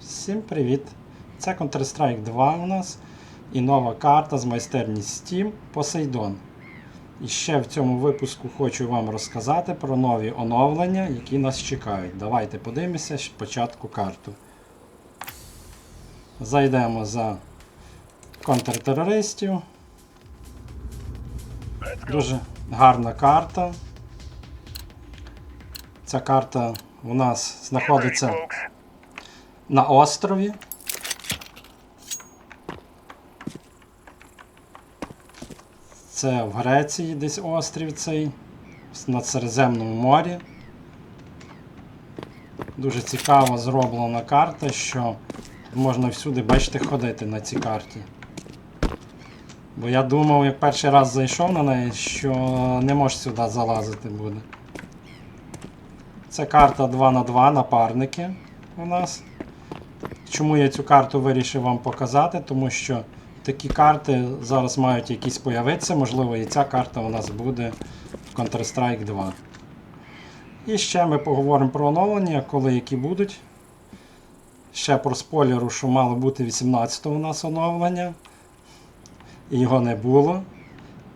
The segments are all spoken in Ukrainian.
Всім привіт! Це Counter-Strike 2 у нас і нова карта з майстерні Steam Poseidon. І ще в цьому випуску хочу вам розказати про нові оновлення, які нас чекають. Давайте подивимося спочатку карту. Зайдемо за контртерористів. Дуже гарна карта. Ця карта у нас знаходиться на острові. Це в Греції десь острів цей, на Середземному морі. Дуже цікаво зроблена карта, що можна всюди, бачите, ходити на цій карті. Бо я думав, як перший раз зайшов на неї, що не можеш сюди залазити буде. Це карта 2 на 2 напарники у нас. Чому я цю карту вирішив вам показати? Тому що такі карти зараз мають якісь появитися, можливо, і ця карта у нас буде в Counter-Strike 2. І ще ми поговоримо про оновлення, коли які будуть. Ще про спойлеру, що мало бути 18 у нас оновлення. І його не було.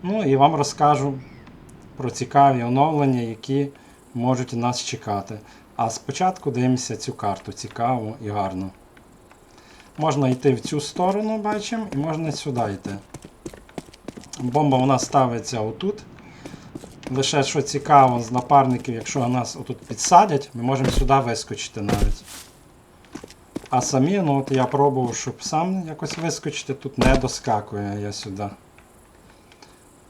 Ну і вам розкажу про цікаві оновлення, які можуть нас чекати. А спочатку дивимося цю карту цікаву і гарну. Можна йти в цю сторону, бачимо, і можна сюди йти. Бомба у нас ставиться отут. Лише що цікаво з напарників, якщо нас отут підсадять, ми можемо сюди вискочити навіть. А самі, ну от я пробував, щоб сам якось вискочити, тут не доскакує я сюди.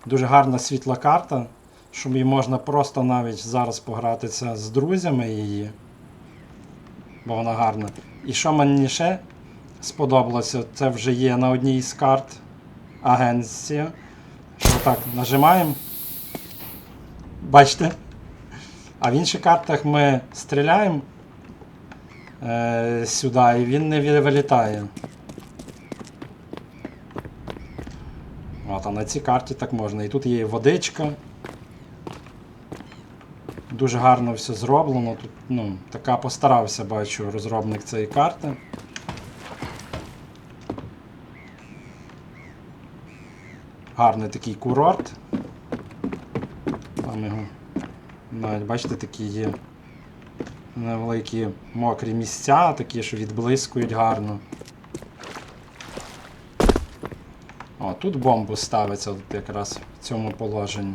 Дуже гарна світла карта, щоб її можна просто навіть зараз погратися з друзями її. Бо вона гарна. І що мені ще сподобалося, це вже є на одній з карт агенція. Що так, нажимаємо. Бачите? А в інших картах ми стріляємо е, сюди і він не вилітає. От, а на цій карті так можна. І тут є водичка. Дуже гарно все зроблено. Тут, ну, така постарався, бачу, розробник цієї карти. Гарний такий курорт. Там його. Навіть бачите, такі є невеликі мокрі місця, такі, що відблискують гарно. О, тут бомбу ставиться от якраз в цьому положенні.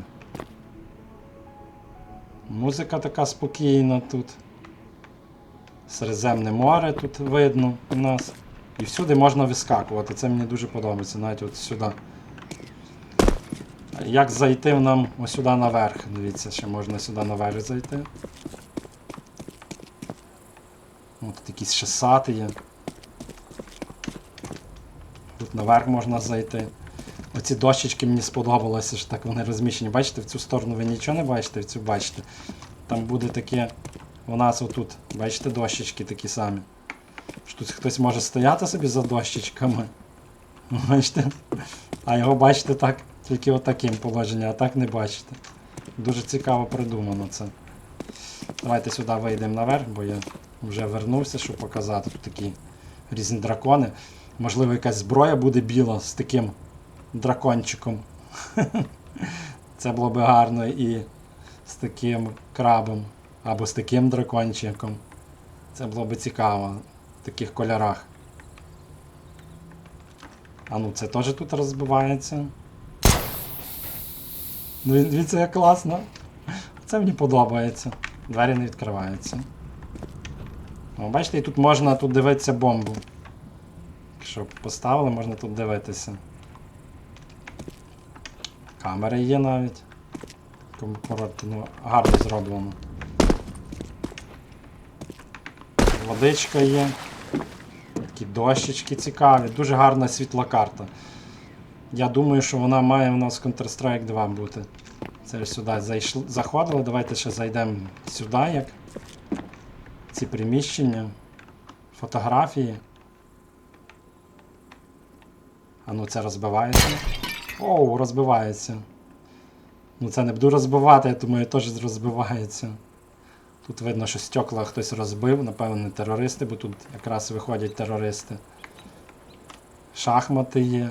Музика така спокійна тут. Середземне море тут видно у нас. І всюди можна вискакувати. Це мені дуже подобається, навіть от сюди. Як зайти нам ось сюди наверх? Дивіться, ще можна сюди наверх зайти. О, тут якісь ще сати є. Тут наверх можна зайти. Оці дощечки мені сподобалося, що так вони розміщені. Бачите, в цю сторону ви нічого не бачите, в цю бачите. Там буде таке. У нас отут, бачите, дощечки такі самі. Що Тут хтось може стояти собі за дощечками. Бачите? А його бачите так, тільки отаким положенням, а так не бачите. Дуже цікаво придумано це. Давайте сюди вийдемо наверх, бо я вже вернувся, щоб показати. Тут такі різні дракони. Можливо, якась зброя буде біла з таким дракончиком. Це було би гарно і з таким крабом або з таким дракончиком. Це було би цікаво в таких кольорах. А ну це теж тут розбивається. Ну дивіться, як класно. Це мені подобається. Двері не відкриваються. О, бачите, і тут можна тут дивитися бомбу. Якщо поставили, можна тут дивитися. Камери є навіть. Кому ну, гарно зроблено. Водичка є. Такі дощечки цікаві, дуже гарна світла карта. Я думаю, що вона має у нас Counter-Strike 2 бути. Це ж сюди зайшли, заходили. Давайте ще зайдемо сюди, як ці приміщення, фотографії. А ну це розбивається. Оу, розбивається. Ну це не буду розбивати, я думаю, теж розбивається. Тут видно, що стекла хтось розбив, напевно, терористи, бо тут якраз виходять терористи. Шахмати є.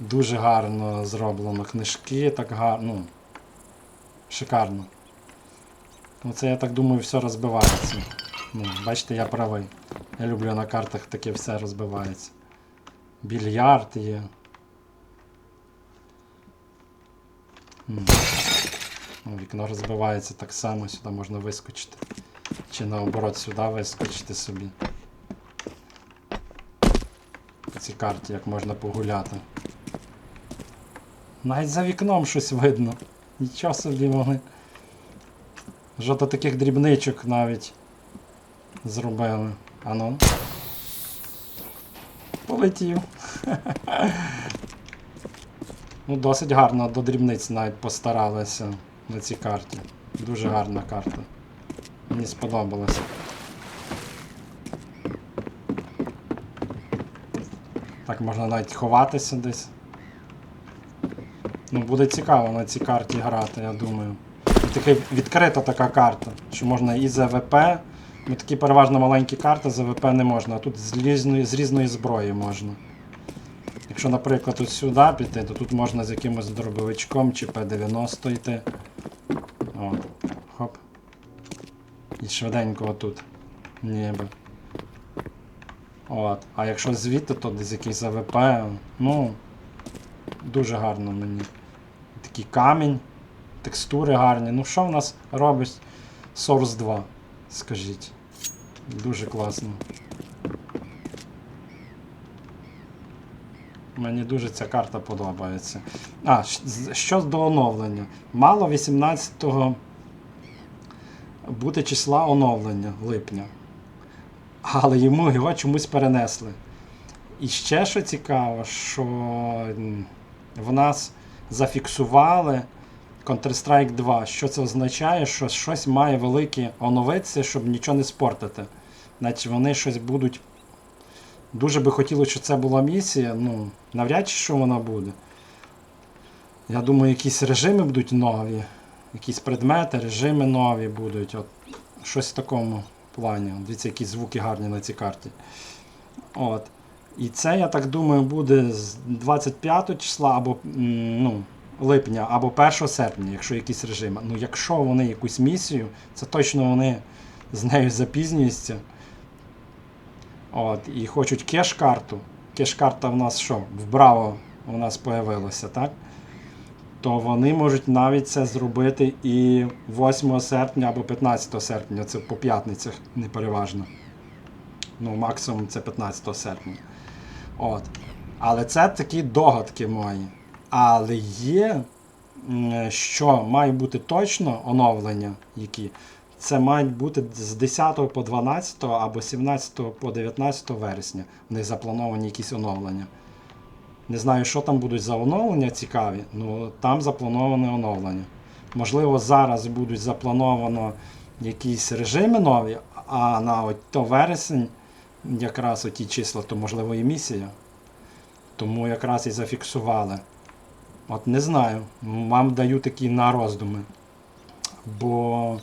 Дуже гарно зроблено. Книжки так гарно. Ну, шикарно. Оце, я так думаю, все розбивається. Ну, бачите, я правий. Я люблю на картах таке все розбивається. Більярд є. Ну, Вікно розбивається так само, сюди можна вискочити. Чи наоборот сюди вискочити собі. По цій карті як можна погуляти. Навіть за вікном щось видно. Нічого собі вони. Жодо таких дрібничок навіть зробили. Ану. Полетів. ну, досить гарно до дрібниць навіть постаралися на цій карті. Дуже гарна карта. Мені сподобалося. Так можна навіть ховатися десь. Ну, буде цікаво на цій карті грати, я думаю. І таки відкрита така карта, що можна і з АВП. Ну, такі переважно маленькі карти з АВП не можна, а тут з різної, з різної зброї можна. Якщо, наприклад, ось сюди піти, то тут можна з якимось дробовичком чи П-90 йти. От. Хоп. І швиденько отут. Ніби. От. А якщо звідти, то десь якийсь АВП. Ну. Дуже гарно мені. Такий камінь, текстури гарні. Ну що в нас робить Source 2? Скажіть. Дуже класно. Мені дуже ця карта подобається. А, що до оновлення. Мало 18-го буде числа оновлення липня. Але йому його чомусь перенесли. І ще що цікаво, що в нас зафіксували Counter-Strike 2. Що це означає? Що щось має велике оновитися, щоб нічого не спортити. Значить вони щось будуть. Дуже би хотілося, щоб це була місія. Ну, навряд чи що вона буде. Я думаю, якісь режими будуть нові, якісь предмети, режими нові будуть. От, щось в такому плані. Дивіться, які звуки гарні на цій карті. От. І це, я так думаю, буде з 25 числа або ну, липня, або 1 серпня, якщо якісь режими. Ну, якщо вони якусь місію, це точно вони з нею запізнюються. От, і хочуть кеш-карту. Кеш-карта в нас що? В Браво у нас появилася, так? То вони можуть навіть це зробити і 8 серпня або 15 серпня. Це по п'ятницях не переважно. Ну, максимум це 15 серпня. От. Але це такі догадки мої. Але є, що має бути точно оновлення, які. Це мають бути з 10 по 12 або 17 по 19 вересня. В них заплановані якісь оновлення. Не знаю, що там будуть за оновлення цікаві, але там заплановане оновлення. Можливо, зараз будуть заплановано якісь режими нові, а на от то вересень, якраз оті числа, то можливо і місія. Тому якраз і зафіксували. От не знаю. Вам даю такі на роздуми. Бо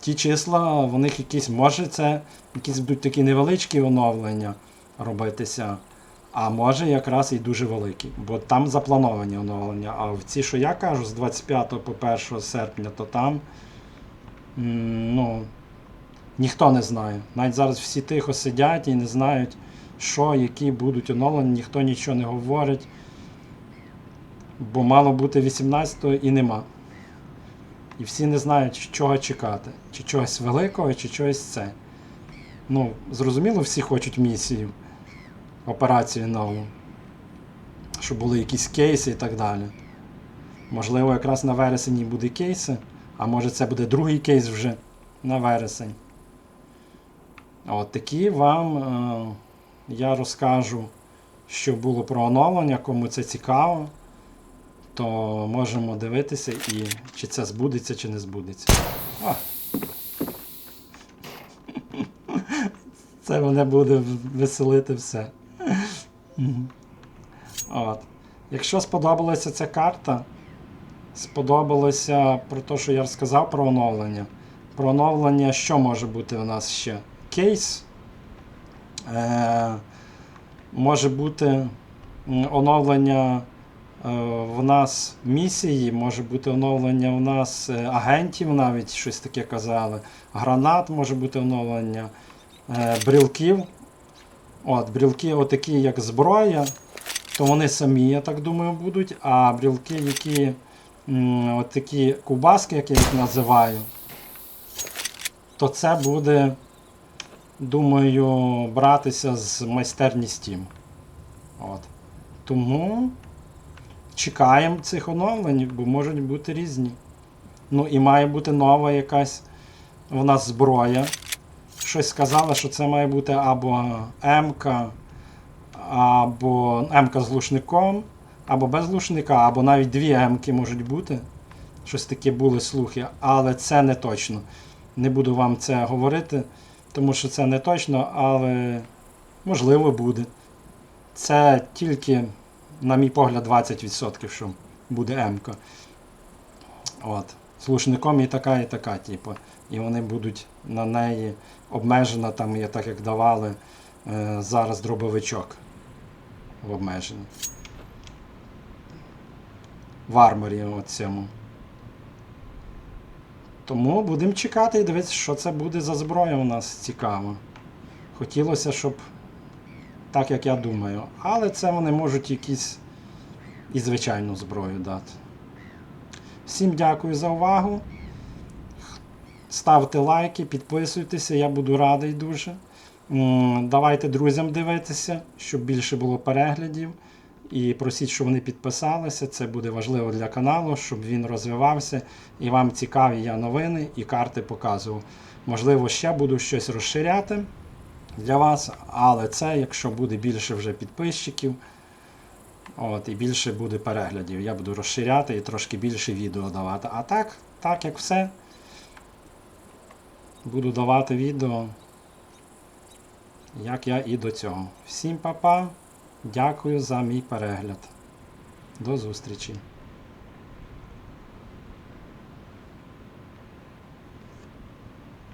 ті числа, в них якісь, може, це якісь будуть такі невеличкі оновлення робитися, а може якраз і дуже великі. Бо там заплановані оновлення. А в ці, що я кажу, з 25 по 1 серпня, то там ну, ніхто не знає. Навіть зараз всі тихо сидять і не знають, що, які будуть оновлення, ніхто нічого не говорить. Бо мало бути 18-го і нема. І всі не знають, чого чекати. Чи чогось великого, чи чогось це. Ну, зрозуміло, всі хочуть місію, операцію нову. Щоб були якісь кейси і так далі. Можливо, якраз на вересені буде кейси, а може це буде другий кейс вже на вересень. От такі вам е, я розкажу, що було про оновлення, кому це цікаво то можемо дивитися і чи це збудеться, чи не збудеться. О. Це мене буде веселити все. От. Якщо сподобалася ця карта, сподобалося про те, що я розказав про оновлення. Про оновлення, що може бути у нас ще? Кейс. Е, може бути оновлення е, в нас місії, може бути оновлення в нас е, агентів, навіть щось таке казали. Гранат може бути оновлення, брілків. От, брілки, отакі, як зброя, то вони самі, я так думаю, будуть. А брілки, які от такі кубаски, як я їх називаю, то це буде, думаю, братися з майстерні Steam. От. Тому чекаємо цих оновлень, бо можуть бути різні. Ну і має бути нова якась у нас зброя. Щось сказали, що це має бути або МК, або МК з глушником, або без глушника, або навіть дві МК можуть бути. Щось таке були слухи, але це не точно. Не буду вам це говорити, тому що це не точно, але можливо буде. Це тільки, на мій погляд, 20%, що буде МК. От. З і така, і така, типу. І вони будуть на неї обмежена, там є так, як давали е, зараз дробовичок в обмеженні. В арморі оцьому. Тому будемо чекати і дивитися, що це буде за зброя у нас цікаво. Хотілося, щоб так, як я думаю. Але це вони можуть якісь і звичайну зброю дати. Всім дякую за увагу. Ставте лайки, підписуйтеся, я буду радий дуже. Давайте друзям дивитися, щоб більше було переглядів. І просіть, щоб вони підписалися. Це буде важливо для каналу, щоб він розвивався. І вам цікаві я новини і карти показував. Можливо, ще буду щось розширяти для вас, але це, якщо буде більше вже підписчиків, от, і більше буде переглядів. Я буду розширяти і трошки більше відео давати. А так, так як все, буду давати відео, як я і до цього. Всім па-па, дякую за мій перегляд. До зустрічі!